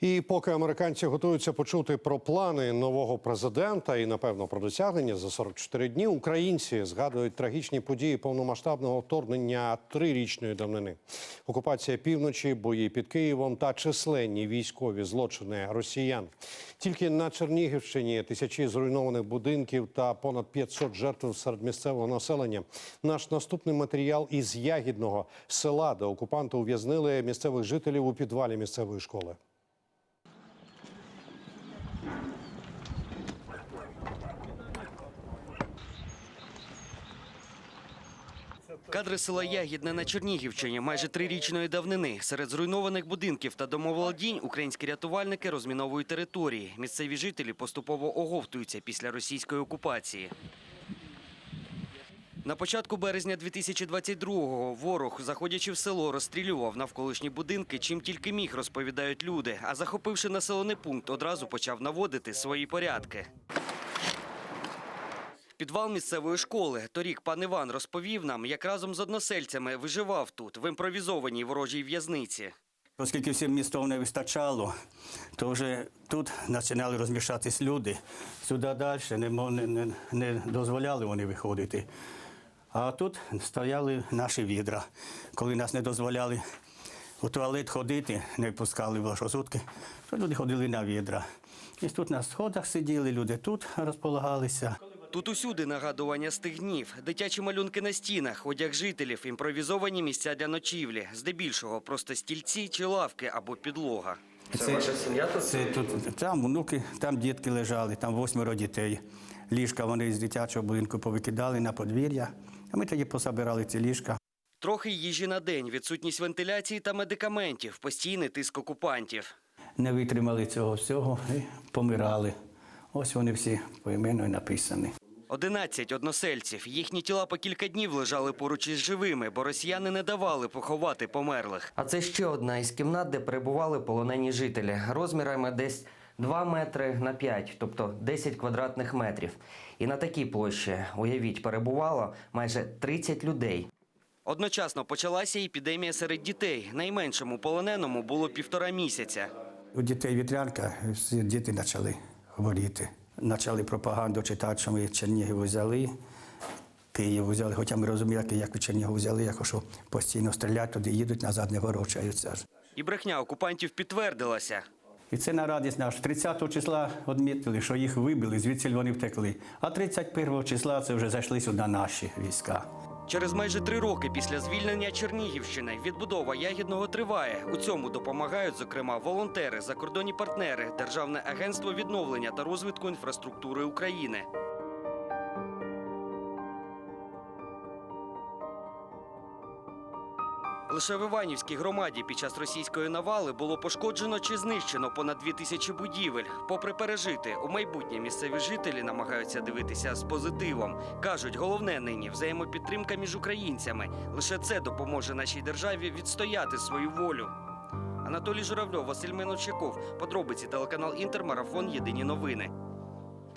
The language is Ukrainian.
І поки американці готуються почути про плани нового президента і напевно про досягнення за 44 дні, українці згадують трагічні події повномасштабного вторгнення трирічної давнини. Окупація півночі, бої під Києвом та численні військові злочини росіян. Тільки на Чернігівщині тисячі зруйнованих будинків та понад 500 жертв серед місцевого населення. Наш наступний матеріал із ягідного села, де окупанти ув'язнили місцевих жителів у підвалі місцевої школи. Кадри села Ягідне на Чернігівщині майже трирічної давнини. Серед зруйнованих будинків та домоволодінь українські рятувальники розміновують території. Місцеві жителі поступово оговтуються після російської окупації. На початку березня 2022-го ворог, заходячи в село, розстрілював навколишні будинки, чим тільки міг, розповідають люди. А захопивши населений пункт, одразу почав наводити свої порядки. Підвал місцевої школи. Торік пан Іван розповів нам, як разом з односельцями виживав тут, в імпровізованій ворожій в'язниці. Оскільки всім містов не вистачало, то вже тут починали розмішатись люди. Сюди далі не, не, не, дозволяли вони виходити. А тут стояли наші відра. Коли нас не дозволяли у туалет ходити, не пускали в лошосутки, то люди ходили на відра. І тут на сходах сиділи, люди тут розполагалися. Тут усюди нагадування стигнів, дитячі малюнки на стінах, одяг жителів, імпровізовані місця для ночівлі, здебільшого просто стільці чи лавки або підлога. Це, ваша сім'я тут? Це тут там внуки, там дітки лежали, там восьмеро дітей. Ліжка вони з дитячого будинку повикидали на подвір'я. А ми тоді пособирали ці ліжка. Трохи їжі на день, відсутність вентиляції та медикаментів, постійний тиск окупантів. Не витримали цього всього і помирали. Ось вони всі поіменно і написані. 11 односельців. Їхні тіла по кілька днів лежали поруч із живими, бо росіяни не давали поховати померлих. А це ще одна із кімнат, де перебували полонені жителі. Розмірами десь 2 метри на 5, тобто 10 квадратних метрів. І на такій площі, уявіть, перебувало майже 30 людей. Одночасно почалася епідемія серед дітей. Найменшому полоненому було півтора місяця. У дітей вітрянка, всі діти почали хворіти. Почали пропаганду читати, що ми Чернігів взяли, Київ взяли. Хоча ми розуміли, як ви Чернігів взяли, як що постійно стріляють, туди їдуть, назад не ворочаються. І брехня окупантів підтвердилася. І це на радість наш. 30 числа відмітили, що їх вибили, звідси вони втекли. А 31 числа це вже зайшли сюди наші війська. Через майже три роки після звільнення Чернігівщини відбудова ягідного триває. У цьому допомагають, зокрема, волонтери, закордонні партнери, Державне агентство відновлення та розвитку інфраструктури України. Лише в Іванівській громаді під час російської навали було пошкоджено чи знищено понад дві тисячі будівель. Попри пережити, у майбутнє місцеві жителі намагаються дивитися з позитивом. кажуть, головне нині взаємопідтримка між українцями. Лише це допоможе нашій державі відстояти свою волю. Анатолій Журавльов, Василь Миночаков. Подробиці телеканал Інтер. Марафон. Єдині новини.